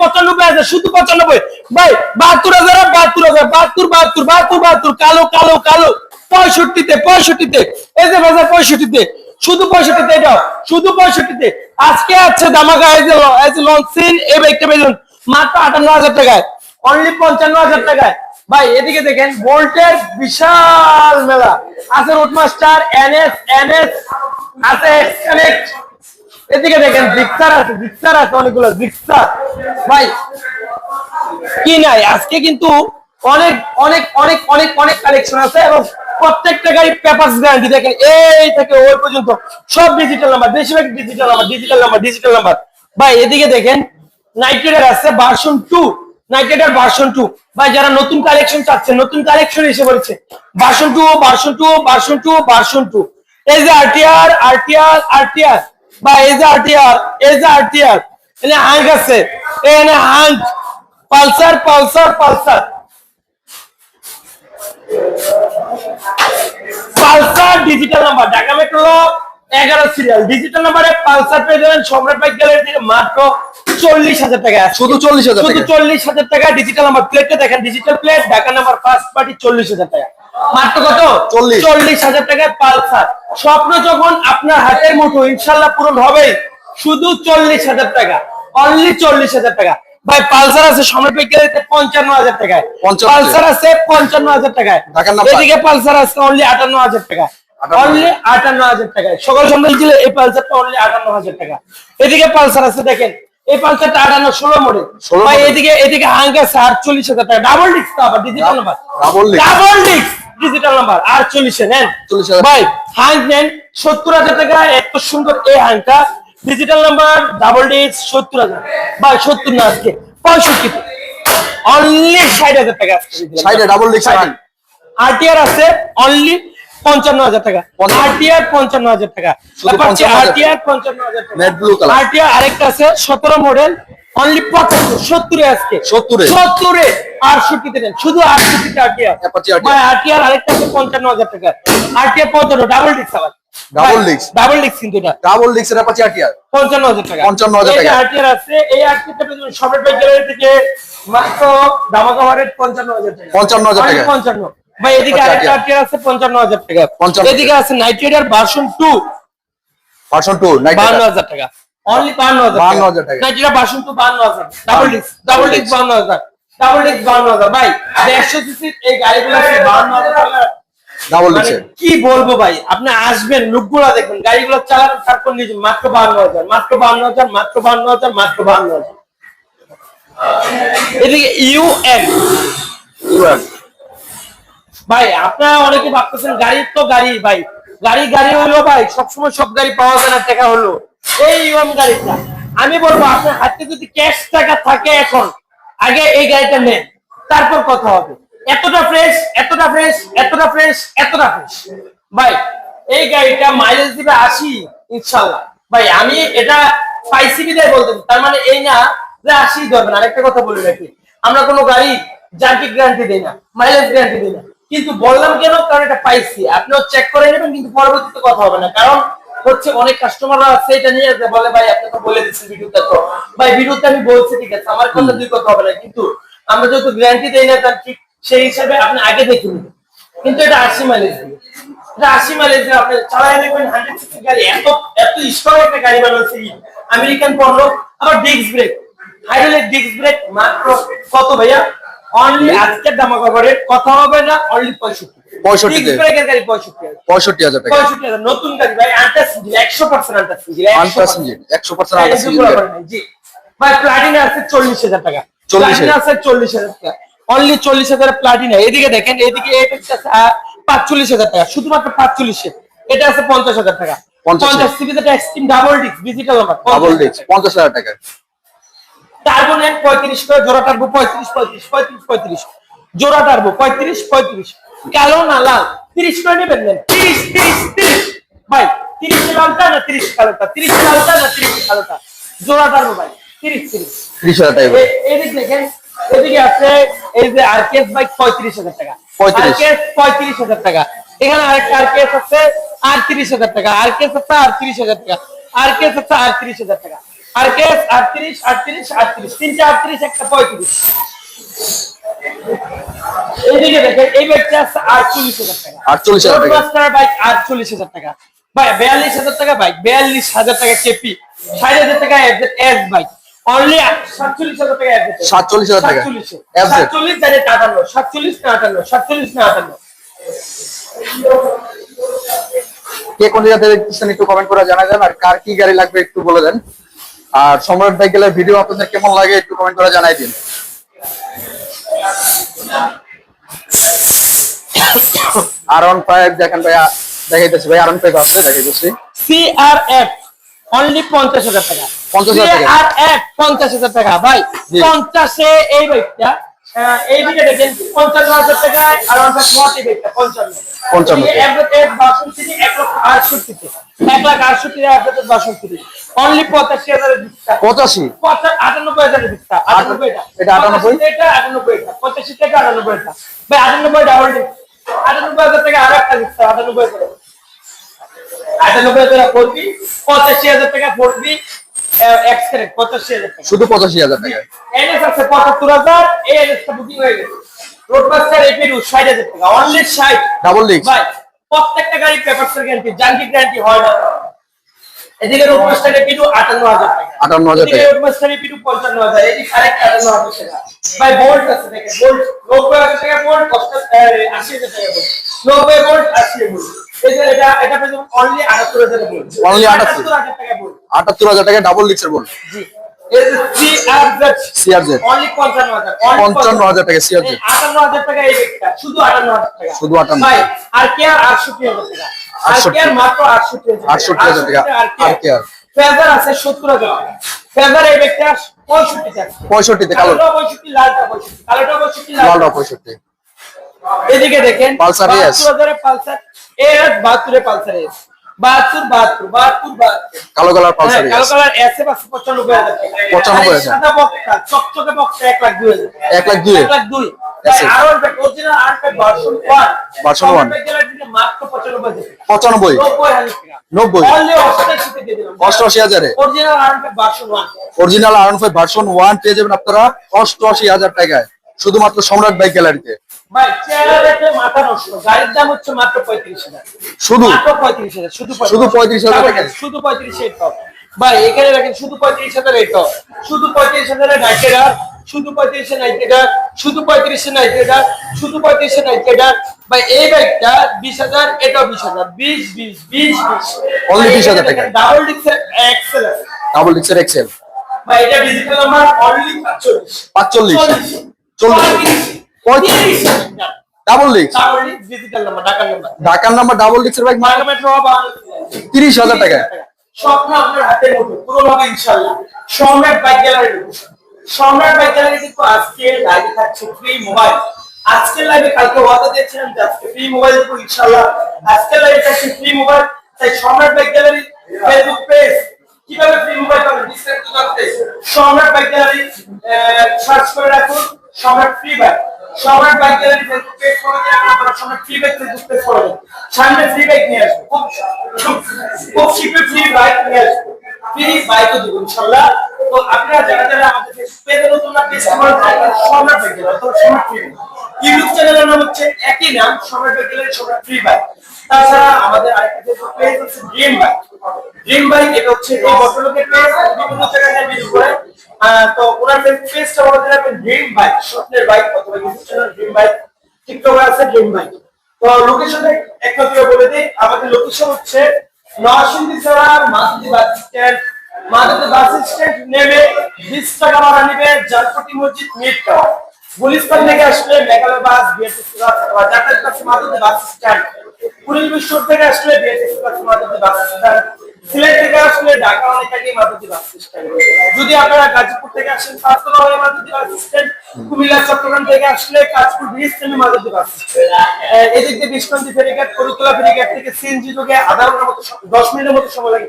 পঁচানব্বই আছে, শুধু পঁচানব্বই। ভাই, বাহাত্তর হাজার বাহাত্তর হাজার, বাহাত্তর বাহাত্তর বাহাত্তর বাহাত্তর, কালো কালো কালো, পঁয়ষট্টিতে পঁয়ষট্টিতে। এই যে বাজার পঁয়ষট্টিতে, শুধু পঁয়ষট্টিতে এটা, শুধু পঁয়ষট্টিতে। আজকে আছে দামাকা এই যে লঞ্চিন এই বাইকটা পেয়েছেন মাত্র আটান্ন হাজার টাকায় অনলি পঞ্চান্ন হাজার টাকায়। ভাই, এদিকে দেখেন বোল্টের বিশাল মেলা। আছে রুটমাস্টার এনএস এনএস আছে এদিকে দেখেন জিক্সার আছে জিক্সার আছে, অনেকগুলো জিক্সার ভাই, কি নাই? আজকে কিন্তু অনেক অনেক অনেক অনেক অনেক কালেকশন আছে এবং প্রত্যেকটা গাড়ি পেপারস গ্যারান্টি দেখেন, এই থেকে ওই পর্যন্ত। সব ডিজিটাল নাম্বার বেশিরভাগ digital number digital number digital number ভাই, এদিকে দেখেন নাইট্রেডার আছে ভার্সন টু নাইট্রেডার ভার্সন টু ভাই, যারা নতুন কালেকশন চাচ্ছে, নতুন কালেকশন এসে পড়েছে। Version two version two version two version two এই যে আরটিআর আরটিআর আরটিআর বা এই যে আরটিআর এই যে আরটিআর এখানে হাঙ্ক আছে। এনে Hunk Pulsar Pulsar Pulsar Pulsar digital number Dhaka metro এগারো সিরিয়াল ডিজিটাল নাম্বারে পালসার পেয়ে যাবেন সম্রাট বাইক গ্যালারি থেকে মাত্র চল্লিশ হাজার টাকা শুধু 40,000 শুধু চল্লিশ হাজার টাকা ডিজিটাল নাম্বার প্লেটটা দেখেন digital plate Dhaka number first party চল্লিশ হাজার টাকা। মাত্র কত? 40 চল্লিশ হাজার টাকায় পালসার। স্বপ্ন যখন আপনার হাতের মুঠো ইনশাল্লাহ পূরণ হবে শুধু চল্লিশ হাজার টাকা। অনলি চল্লিশ হাজার টাকা। ভাই পালসার আছে সম্রাট গ্যালারিতে পঞ্চান্ন হাজার টাকায়। পালসার আছে পঞ্চান্ন হাজার টাকায়। এদিকে পালসার আছে অনলি আটান্ন হাজার টাকা 58 অনলি আটান্ন হাজার টাকায় সকাল সন্ধ্যা ছিল এই পালসারটা অনলি আটান্ন হাজার টাকা। এদিকে পালসার আছে দেখেন। এই পালসারটা আটান্ন ষোলো মডেল 16 ভাই এদিকে এদিকে হাঙ্গ আটচল্লিশ হাজার টাকা। ডাবল ডিস্ক তো আবার digital number double disc digital number আটচল্লিশে নেন। 40,000 ভাই নেন সত্তর হাজার টাকা এত সুন্দর এই হাঙ্গটা ডিজিটাল নাম্বার ডাবল ডিস্ক সত্তর হাজার। ভাই সত্তর না আজকে পঁয়ষট্টি অনলি ষাট হাজার টাকা disc হাঙ্গ। আরটিআর আছে অনলি পঞ্চান্ন হাজার টাকা। আরটিআর পঞ্চান্ন হাজার টাকা। শুধু 55,000 আরটিআর পঞ্চান্ন হাজার টাকা। আরটিআর আরেকটা আছে সতেরো মডেল অনলি পঁচাত্তর সত্তরে আজকে। 70 এ? সত্তরে আটষট্টিতে নেন। শুধু আটষট্টিতে আরটিআর আরটিআর আরেকটা আছে পঞ্চান্ন হাজার টাকা। আরটিআর পঞ্চান্ন ডাবল ডিস্ক আবার? ডাবল ডিস্ক কিন্তু এটা। ডাবল আরটিআর পঞ্চান্ন হাজার টাকা। 55,000 টাকা। আরটিআর আছে এই আরটিআরটা পেয়েছেন সবের বাইক গ্যালারি থেকে মাত্র দামাকা রেট পঞ্চান্ন হাজার টাকা। 55,000 টাকা। পঞ্চান্ন। ভাই এদিকে আচ্ছা, আরেকটা আচ্ছা। আরটিআর আছে পঞ্চান্ন হাজার টাকা। 55 এদিকে আছে knight rider version two version 2 knight টাকা। অনলি বান্ন হাজার 52,000 টাকা। নাইট রাইডার ভার্সন টু বান্ন হাজার। Double disc double disc double disc ভাই এই গাড়িগুলো টাকা। কি বলব ভাই আপনি আসবেন লুকগুলা দেখবেন গাড়িগুলো চালাবেন তারপর নিজে মাত্র বান্ন হাজার মাত্র বান্ন হাজার মাত্র বান্ন হাজার মাত্র বান্ন হাজার। এদিকে ইউএন ভাই, আপনারা অনেকে ভাবতেছেন গাড়ি তো গাড়ি ভাই। গাড়ি গাড়ি হলো ভাই, সবসময় সব গাড়ি পাওয়া যায় না টাকা হলো। এই ইউএম গাড়িটা। আমি বলব, আপনার হাতে যদি ক্যাশ টাকা থাকে এখন, আগে এই গাড়িটা নেন, তারপর কথা হবে। এতটা ফ্রেশ এতটা ফ্রেশ এতটা ফ্রেশ এতটা ফ্রেশ ভাই, এই গাড়িটা মাইলেজ দিবে আশি, ইনশাল্লাহ। ভাই, আমি এটা পাইসি বিদায় বলতে তার মানে এই না যে আশি ধরবেন। আরেকটা কথা বলে রাখি। আমরা কোনো গাড়ি যান্ত্রিক গ্যারান্টি দিই না মাইলেজ গ্যারান্টি দিই না। কিন্তু বললাম কেন? কারণ এটা পাইছি। আপনিও চেক করে নেবেন কিন্তু পরবর্তীতে কথা হবে না। কারণ হচ্ছে অনেক কাস্টমাররা আছে এটা নিয়ে বলে ভাই আপনি তো বলে দিচ্ছেন ভিডিওতে তো ভাই ভিডিওতে আমি বলছি ঠিক আছে আমার কথা দুই কথা হবে না। কিন্তু আমরা যেহেতু গ্যারান্টি দেই না তার ঠিক সেই হিসাবে আপনি আগে দেখে নেবেন। কিন্তু এটা আশি মাইলেজ দিবে এটা আশি মাইলেজ আপনি চালায় দেখবেন হান্ড্রেড সিসি গাড়ি। এত এত স্ট্রং একটা গাড়ি বানাচ্ছে আমেরিকান পণ্য আবার disc brake hydraulic disc brake মাত্র কত ভাইয়া? অনলি আজকের দামাকা করে কথা হবে না অনলি পঁয়ষট্টি। 65 তে। ডিস্ক ব্রেকের গাড়ি পঁয়ষট্টি পঁয়ষট্টি হাজার টাকা। পঁয়ষট্টি হাজার। নতুন গাড়ি ভাই আন্টাস একশো পার্সেন্ট আন্টাস একশো পার্সেন্ট হ্যাঁ, আনটাস একশো ইঞ্জিন জি। ভাই প্লাটিনা আছে চল্লিশ হাজার টাকা। 40,000 প্লাটিনা আছে চল্লিশ হাজার টাকা। অনলি চল্লিশ হাজার প্লাটিনা এদিকে দেখেন এদিকে পাঁচচল্লিশ হাজার টাকা। শুধুমাত্র পাঁচচল্লিশে এটা আছে পঞ্চাশ হাজার টাকা। পঞ্চাশ সিবি যেটা extreme double disc digital double ডিক্স পঞ্চাশ হাজার টাকা। টার্বো নেন পঁয়ত্রিশ করে জোড়া টার্বো পঁয়ত্রিশ পঁয়ত্রিশ পঁয়ত্রিশ পঁয়ত্রিশ। জোড়া টার্বো পঁয়ত্রিশ পঁয়ত্রিশ। কালো না লাল? তিরিশ করে নেবেন নেন। তিরিশ তিরিশ তিরিশ। ভাই তিরিশ লালটা না তিরিশ কালোটা? তিরিশ লালটা না তিরিশ কালোটা? জোড়া টার্বো ভাই তিরিশ তিরিশ। ত্রিশ হাজার টাকা। এদিক দেখেন এদিকে আছে এই যে আরকেএস বাইক পঁয়ত্রিশ হাজার টাকা। 35 আরকেএস পঁয়ত্রিশ হাজার টাকা। এখানে আরেকটা আরকেএস আছে আটত্রিশ হাজার টাকা। আর কে আছে আটত্রিশ হাজার টাকা। আর কে আছে আটত্রিশ হাজার টাকা। আর কে আটত্রিশ আটত্রিশ আটত্রিশ। তিনটা আটত্রিশ একটা পঁয়ত্রিশ। এইদিকে দেখেন এই বাইকটা আছে আটচল্লিশ হাজার টাকা। 48,000 টাকা। বাইক আটচল্লিশ হাজার টাকা। ভাই বিয়াল্লিশ হাজার টাকা বাইক বিয়াল্লিশ হাজার টাকা কেপি ষাট হাজার টাকা এস বাইক অনলি সাতচল্লিশ হাজার টাকা FZ 47,000 টাকা। সাতচল্লিশ সাতচল্লিশ জানে আটান্ন সাতচল্লিশ না আটান্ন সাতচল্লিশ না আটান্ন। কে কোন জায়গা থেকে একটু কমেন্ট করে জানাবেন আর কার কি গাড়ি লাগবে একটু বলে দেন। আর সম্রাট গেলে ভিডিও আপনাদের কেমন লাগে একটু কমেন্ট করে জানাই দিন আর পাইপ ফাইভ দেখেন ভাই দেখাইতেছি ভাই আর পাইপ ফাইভ আছে দেখাইতেছি সিআরএফ অনলি পঞ্চাশ হাজার টাকা 50,000 টাকা। সিআরএফ পঞ্চাশ হাজার টাকা ভাই। পঞ্চাশে এই বাইকটা এই দিকে দেখেন পঞ্চান্ন হাজার টাকায় আর স্মার্ট এই বাইকটা পঞ্চান্ন। 55 এদিকে অ্যাডভোকেট বাষট্টি এক লক্ষ আটষট্টিতে। এক লাখ আটষট্টি অ্যাডভোকেট বাষট্টি অনলি পঁচাশি হাজারের দিকটা পঁচাশি? পঁচা- আটানব্বই হাজারের দিকটা আটানব্বইটা। এটা আটানব্বই? এটা আটানব্বইটা। পঁচাশি থেকে আটানব্বইটা। ভাই আটানব্বই ডাবল আটানব্বই হাজার টাকা আর একটা দিকটা আটানব্বই হাজার আটানব্বই হাজার ফোরবি পঁচাশি হাজার টাকা এক্স শুধু পঁচাশি হাজার টাকা। এনএস আছে পঁচাত্তর হাজার এনএসটা বুকিং হয়ে গেছে। রোডমাস্টার এপিরু ষাট হাজার টাকা। অনলি ষাট। ডাবল ডিস্ক ভাই প্রত্যেকটা গাড়ি পেপারসের গ্যারান্টি জাঙ্কি গ্যারান্টি হয় না। এদিকে রোডমাস্টার এপিরু আটান্ন হাজার টাকা। 58,000 এদিকে টাকা। রোডমাস্টার এপিরু পঞ্চান্ন হাজার। এদিকে আরেকটা আটান্ন হাজার টাকা। ভাই বোল্ট আছে দেখেন বোল্ট নব্বই হাজার টাকা বোল্ট আশি হাজার টাকা বোল্ট। নব্বই বোল্ট আশি বোল্ট। এই যে এটা এটা পেয়ে যাবেন অনলি আটাত্তর হাজার বোল্ট। Only 78 হাজার টাকা বোল্ট। আটাত্তর হাজার টাকা ডাবল ডিস্কের বল জি। এই যে সিআরজেড CRZ অনলি পঞ্চান্ন হাজার টাকা CRZ আটান্ন হাজার টাকা শুধু আটান্ন হাজার টাকা। শুধু 58 ভাই আর কে আর আটষট্টি হাজার টাকা? আর কে আর মাত্র আটষট্টি হাজার টাকা। আর কে? আর ফেজার আছে সত্তর হাজার টাকা। ফেজার এই টাকা পঁয়ষট্টিতে কালো। লালটা পঁয়ষট্টি। এদিকে দেখেন পালসার হাজারে পালসার এস বাহাত্তরে পালসার এস। বাহাত্তর বাহাত্তর বাহাত্তর বাহাত্তর। কালো কালার হ্যাঁ, পালসার কালো কালার এসে পঁচানব্বই হাজার টাকা। 95 আর হাজার। সাদা চকচকে এক লাখ দুই এক লাখ দুই। এক লাখ দুই। Yes, sir. আরও অরিজিনাল আর্টে ভার্সন 1 Version one। মাত্র 95 হাজার টাকা। পঁচানব্বই। 90 হাজার টাকা। নব্বই। অষ্টআশি হাজারে। অরিজিনাল আর্টে ভার্সন 1 অরিজিনাল আর ফাইভ ভার্সন ওয়ান পেয়ে যাবেন আপনারা অষ্টআশি হাজার টাকায়। শুধুমাত্র সম্রাট বাইক গ্যালারিতে। ভাই চেহারা দেখে মাথা নষ্ট। গাড়ির দাম হচ্ছে মাত্র 35 হাজার। শুধু? মাত্র 35 হাজার শুধু শুধু 35,000 টাকা? শুধু 35 এর টপ ভাই এখানে দেখেন শুধু 35 হাজার শুধু 35 হাজারের শুধু 35 এর নাইকেডার শুধু 35 এর নাইকেডার শুধু 35 এর নাইকেডার ভাই এই বাইকটা 20000 এটাও 20000 20 20 20 20 Only 20,000 টাকা। ডাবল ডিক্সের এক্সেল ডাবল ডিক্সের এক্সেল ভাই এটা ডিজিটাল নাম্বার অনলি 45 পাঁচচল্লিশ। চল্লিশ। পঁয়ত্রিশ। ডাবল ডিক্স ডিজিটাল নাম্বার ঢাকার নাম্বার ঢাকার নাম্বার ডাবল ডিক্সের বাইক ঢাকা মেট্রো বা তিরিশ হাজার টাকায় স্বপ্ন আপনার হাতের মধ্যে পুরো হবে ইনশাল্লাহ সম্রাট বাইক গ্যালারি সম্রাট বাইক কিন্তু আজকে লাইভে থাকছে ফ্রি মোবাইল আজকে লাইভে কালকে ওয়াদা দিয়েছিলাম যে আজকে ফ্রি মোবাইল দেবো ইনশাল্লাহ আজকে লাইভে থাকছে ফ্রি মোবাইল তাই Samrat bike gallery Facebook page কীভাবে ফ্রি মোবাইল পাবেন? বিস্তারিত জানতে। সম্রাট বাইক গ্যালারি সার্চ করে রাখুন, Samrat free bike Samrat bike gallery Facebook page follow দিয়ে আপনারা Samrat free bike Facebook page follow করুন। সামনে ফ্রি বাইক নিয়ে আসব খুব- খুব শীঘ্রই ফ্রি বাইক নিয়ে আসব ফ্রি বাইকও দেবো ইনশাল্লাহ তো আপনারা যারা যারা আমাদের ফেসবুক পেজে নতুন সম্রাট বাইক গ্যালারি অথবা সম্রাট ফ্রি ইউটিউব চ্যানেলের নাম হচ্ছে একই নাম সম্রাট বাইক সম্রাট ফ্রি বাইক তাছাড়া আমাদের আরেকটা ফেসবুক পেজ হচ্ছে ড্রিম বাইক ড্রিম বাইক এটা হচ্ছে এই ভদ্রলোকের পেজ বিভিন্ন জায়গায় ভিডিও করে তো ওনার পেজটা বলা যায় আপনি ড্রিম বাইক স্বপ্নের বাইক অথবা ইউটিউব চ্যানেল ড্রিম বাইক টিকটকে আছে ড্রিম বাইক তো লোকেশনে একটা করে বলে দিই, আমাদের লোকেশন হচ্ছে নরসিংদী জেলার মাধুরী বাস স্ট্যান্ড মাধুরী বাস স্ট্যান্ড নেমে বিশ টাকা ভাড়া জালপটি মসজিদ টাওয়ার গুলিস্তান থেকে আসলে মেঘালয় বাস যাতায়াত মাধুরী বাস স্ট্যান্ড। বিশ্বর থেকে আসলে বিএসএস বাস স্ট্যান্ড। সিলেট থেকে আসলে ঢাকা অনেক আগে মাধুরী বাস স্ট্যান্ড। যদি আপনারা গাজীপুর থেকে আসেন পাঁচতলা হয়ে মাধুরী বাস স্ট্যান্ড। কুমিল্লা, চট্টগ্রাম থেকে আসলে কাজপুর ব্রিজ থেকে মাধুরী বাস এদিক দিয়ে বিষ্ণন্তী ফেরিঘাট, করুতলা ফেরিঘাট থেকে সিএনজি যোগে আধা ঘণ্টার মতো দশ মিনিটের মতো সময় লাগে।